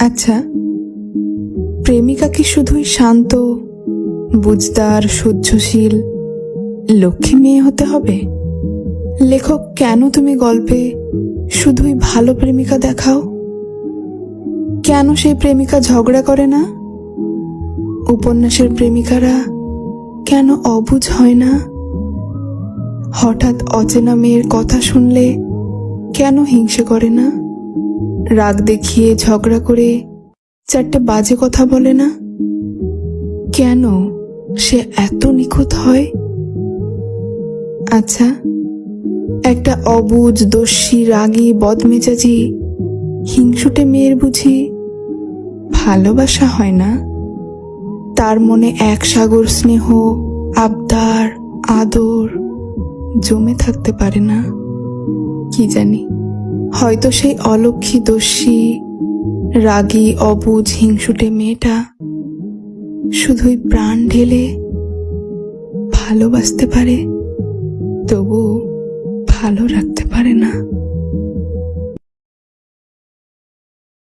আচ্ছা প্রেমিকা কি শুধুই শান্ত, বুঝদার, সহ্যশীল লক্ষ্মী মেয়ে হতে হবে? লেখক, কেন তুমি গল্পে শুধুই ভালো প্রেমিকা দেখাও? কেন সেই প্রেমিকা ঝগড়া করে না? উপন্যাসের প্রেমিকারা কেন অবুঝ হয় না? হঠাৎ অচেনা মেয়ের কথা শুনলে কেন হিংসে করে না? রাগ দেখিয়ে ঝগড়া করে চারটে বাজে কথা বলে না? কেন সে এত নিখুঁত হয়? আচ্ছা একটা অবুজ, দস্যি, রাগী, বদমেজাজি, হিংসুটে মেয়ের বুঝি ভালোবাসা হয় না? তার মনে এক সাগর স্নেহ, আবদার, আদর জমে থাকতে পারে না। কি জানি। হয়তো সেই অলক্ষী দস্যি রাগী, অবুঝ, হিংসুটে মেয়েটা শুধুই প্রাণ ঢেলে ভালোবাসতে পারে তবু ভালো রাখতে পারে না।